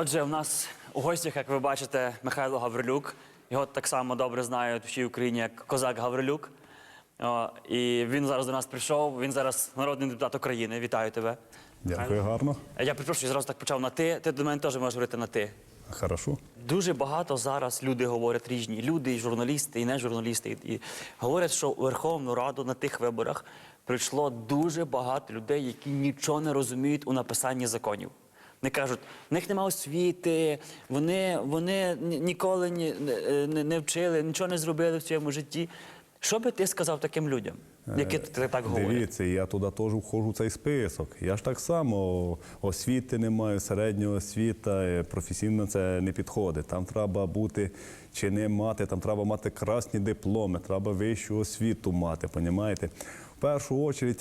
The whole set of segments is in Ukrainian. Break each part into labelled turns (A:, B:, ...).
A: Отже, у нас у гостях, як ви бачите, Михайло Гаврилюк. Його так само добре знають у всій Україні як Козак Гаврилюк. О, і він зараз до нас прийшов. Він зараз народний депутат України. Вітаю тебе.
B: Дякую, гарно.
A: Я перепрошую, зразу так почав на ти. Ти до мене теж можеш говорити на ти.
B: Хорошо.
A: Дуже багато зараз люди говорять різні. Люди, і журналісти, і не журналісти. І говорять, що у Верховну Раду на тих виборах прийшло дуже багато людей, які нічого не розуміють у написанні законів. Вони кажуть, в них немає освіти, вони, вони ніколи ні- не, не, не вчили, нічого не зробили в своєму житті. Що би ти сказав таким людям, які ти так говорять?
B: Дивіться, я туди теж входжу в цей список. Я ж так само освіти не маю, середньої освіта, е, професійно це не підходить. Там треба бути чи не мати, там треба мати красні дипломи, треба вищу освіту мати, понімаєте? В першу чергу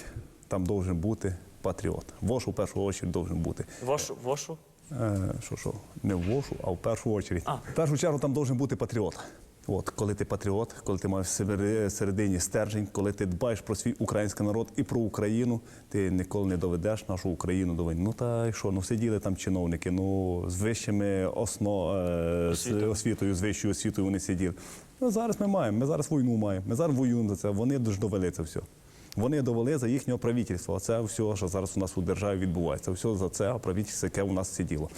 B: там должен бути патріот. Вош у першу чергу должен бути.
A: Вошу, вошу?
B: Е, що, що, не в вошу, а в першу чергу.
A: А.
B: В першу чергу там должен бути патріот. От, коли ти патріот, коли ти маєш в середині стержень, коли ти дбаєш про свій український народ і про Україну, ти ніколи не доведеш нашу Україну до війни. Ну та й що, ну сиділи там чиновники, ну з вищими осно, е, з
A: Освітою.
B: освітою, з вищою освітою вони сиділи. Ну зараз ми маємо, ми зараз війну маємо, ми зараз воюємо за це, вони ж довели це все. Вони довели за їхнього правительства. Це все, що зараз у нас у державі відбувається. Все за це правительство, яке у нас сиділо.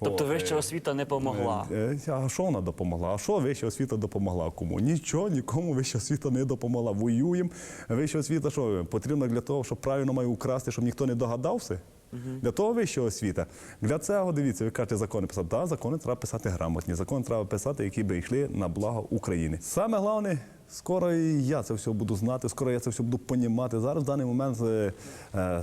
A: Тобто
B: От,
A: вища
B: е,
A: освіта не помогла.
B: Е, е, А що вона допомогла? А що вища освіта допомогла? Кому? Нічого, нікому вища освіта не допомогла. Воюємо. Вища освіта що потрібно для того, щоб правильно має украсти, щоб ніхто не догадався. Для того вища освіта. Для цього дивіться, ви кажете, закони писати. Так, закони треба писати грамотні. Закони треба писати, які би йшли на благо України. Саме головне. Скоро і я це все буду знати, скоро я це все буду понімати. Зараз в даний момент е, е,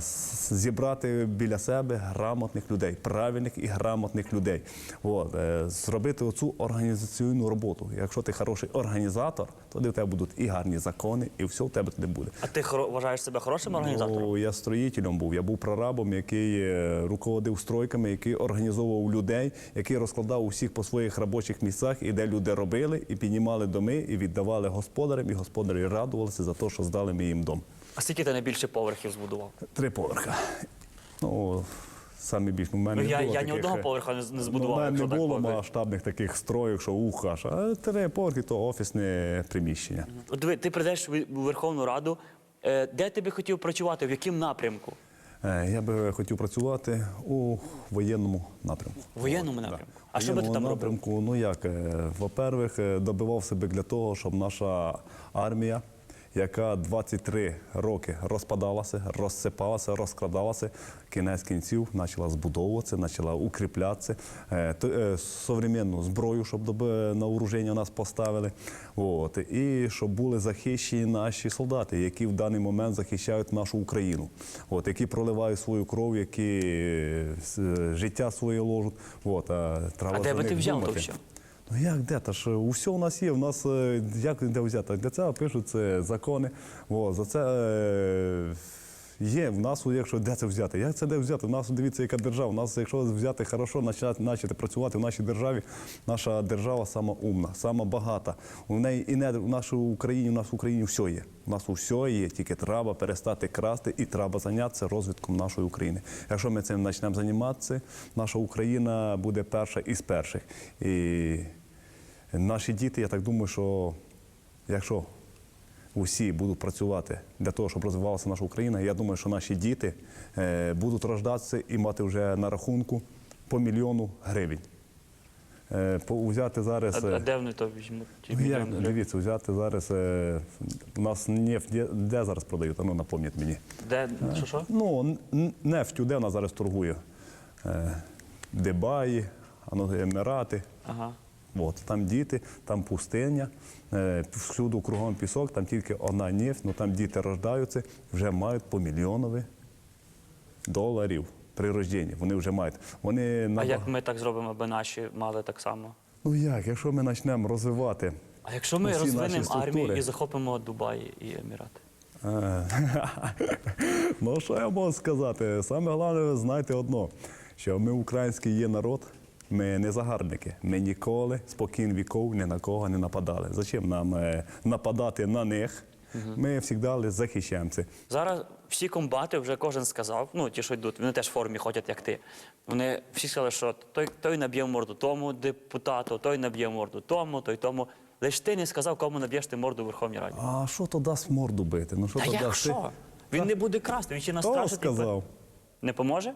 B: зібрати біля себе грамотних людей, правильних і грамотних людей. От, е, зробити оцю організаційну роботу. Якщо ти хороший організатор, тоді в тебе будуть і гарні закони, і все в тебе туди буде.
A: А ти вважаєш себе хорошим організатором?
B: Ну, я строїтелем був. Я був прорабом, який руководив стройками, який організовував людей, який розкладав усіх по своїх робочих місцях, і де люди робили, і піднімали доми, і віддавали господарям, і господарі радувалися за те, що здали ми їм дом.
A: А скільки ти найбільше поверхів збудував?
B: Три поверха. Ну, саме більш у мене
A: Ну, я-
B: не було
A: я ні одного поверха не не
B: ну,
A: збудував,
B: У мене не
A: так
B: було
A: говорити.
B: масштабних таких строїв, що ух, аж. А три поверхи то офісне приміщення.
A: Диви, ти прийдеш у Верховну Раду. Е, Де ти би хотів працювати? В якому напрямку?
B: Е, Я би хотів працювати у воєнному напрямку.
A: Воєнному воєнному
B: Да.
A: напрямку. А що би ти там робив?
B: напрямку, Ну як, е, во-первых, е, добивав себе для того, щоб наша армія, яка 23 роки розпадалася, розсипалася, розкрадалася, кінець кінців почала збудовуватися, почала укріплятися, е, е, современну зброю, щоб доби- на вооруження нас поставили. От, і щоб були захищені наші солдати, які в даний момент захищають нашу Україну, от, які проливають свою кров, які е, життя своє ложуть. От, а
A: А де би ти взяв то все?
B: Ну як де? Та ж усе у нас є. У нас е, як де взяти? Для цього пишуть закони. О, за це е, є. В нас, якщо де це взяти? Як це де взяти? У нас дивіться, яка держава. У нас, якщо взяти хорошо, почати, почати працювати в нашій державі, наша держава сама умна, сама багата. У неї і не в нашій Україні, у нас в Україні все є. У нас усе є, тільки треба перестати красти і треба зайнятися розвитком нашої України. Якщо ми цим почнемо займатися, наша Україна буде перша із перших. І наші діти, я так думаю, що якщо усі будуть працювати для того, щоб розвивалася наша Україна, я думаю, що наші діти е, будуть рождатися і мати вже на рахунку по мільйону гривень. Е, взяти зараз.
A: А,
B: е,
A: де вони то візьмуть?
B: Ну, дивіться, взяти зараз. Е, у нас нефть де, де зараз продають? А Ну, напомніть мені.
A: Де що що?
B: Ну, нефтю, де вона зараз торгує? Е, Дебаї, ну, Емірати.
A: Ага.
B: От, там діти, там пустиня, е, всюди кругом пісок, там тільки одна нефть, ну там діти рождаються, вже мають по мільйонові доларів при рожденні. Вони вже мають. Вони
A: А
B: набаг-
A: як ми так зробимо, аби наші мали так само?
B: Ну як, якщо ми почнемо розвивати
A: А якщо ми розвинемо армію і захопимо Дубай і Емірати?
B: Е, Ну, що я можу сказати? Саме головне, ви знаєте одно, що ми український є народ, ми не загарбники. Ми ніколи спокійно віков ні на кого не нападали. Зачем нам е, нападати на них? Ми завжди захищаємо це.
A: Зараз всі комбати вже кожен сказав, ну ті, що йдуть, вони теж в формі ходять, як ти. Вони всі сказали, що той, той наб'є морду тому депутату, той наб'є морду тому, той тому. Лиш ти не сказав, кому наб'єш ти морду у Верховній Раді.
B: А що то дасть морду бити? Ну що то дасть?
A: Він не буде красти, він ще настрашить.
B: сказав?
A: Не поможе?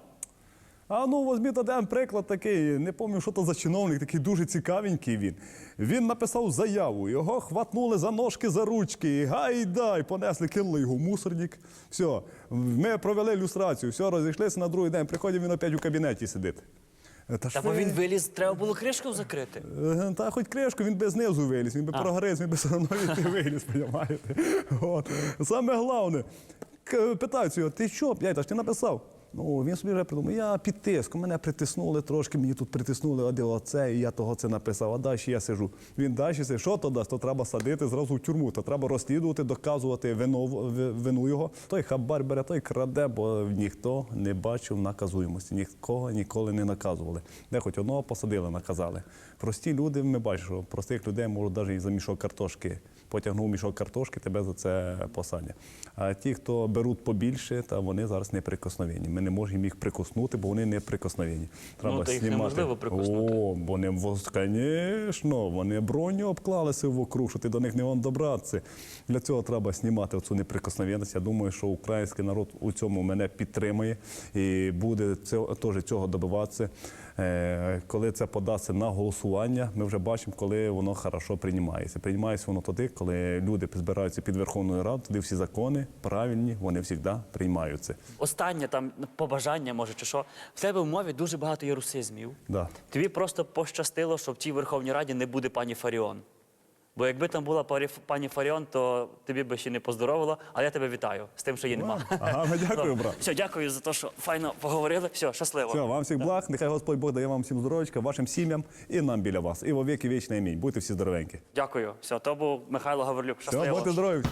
B: А ну візьміть один приклад такий, не пам'ятаю, що то за чиновник, такий дуже цікавенький він. Він написав заяву, його хватнули за ножки, за ручки, гайдай, понесли, кинули його в мусорник. Все, ми провели люстрацію, все, розійшлися на другий день. Приходить він опять у кабінеті сидить. Та,
A: Та бо він виліз, треба було кришку закрити.
B: Е, Та хоч кришку, він би знизу виліз, він би прогриз, він би все одно виліз, розумієте? От. Саме головне, питають його, ти що, п'ять, ти написав? Ну, він собі вже придумав, я під мене притиснули трошки, мені тут притиснули, а де оце, і я того це написав, а далі я сижу. Він далі сидить, що то дасть, то треба садити зразу в тюрму, то треба розслідувати, доказувати вину, вину його. Той хабар бере, той краде, бо ніхто не бачив наказуємості, нікого ніколи не наказували. Де хоч одного посадили, наказали. Прості люди, ми бачимо, простих людей можуть навіть і за мішок картошки. Потягнув мішок картошки, тебе за це посадять. А ті, хто беруть побільше, та вони зараз неприкосновенні. Ми не можемо їх прикоснути, бо вони неприкосновенні. Треба
A: Ну, та їх
B: знімати.
A: неможливо прикоснути.
B: О, вони, звісно, вони броню обклалися вокруг, що ти до них не вон добратися. Для цього треба знімати цю неприкосновенність. Я думаю, що український народ у цьому мене підтримує і буде цього, теж цього добиватися. Е, Коли це подасться на голосування, ми вже бачимо, коли воно хорошо приймається. Приймається воно тоді, коли люди збираються під Верховною Радою, тоді всі закони правильні, вони завжди приймаються.
A: Останнє там побажання, може, чи що. В тебе в мові дуже багато є русизмів.
B: Да.
A: Тобі просто пощастило, що в тій Верховній Раді не буде пані Фаріон. Бо якби там була пані Фаріон, то тобі би ще не поздоровила, але я тебе вітаю з тим, що її нема.
B: Ага, ну, дякую, брат.
A: Все, дякую за те, що файно поговорили. Все, щасливо.
B: Все, вам всіх благ. Нехай Господь Бог дає вам всім здоров'ячка, вашим сім'ям і нам біля вас. І во віки вічний амінь. Будьте всі здоровенькі.
A: Дякую. Все, то був Михайло Гаврилюк.
B: Все, будьте здорові.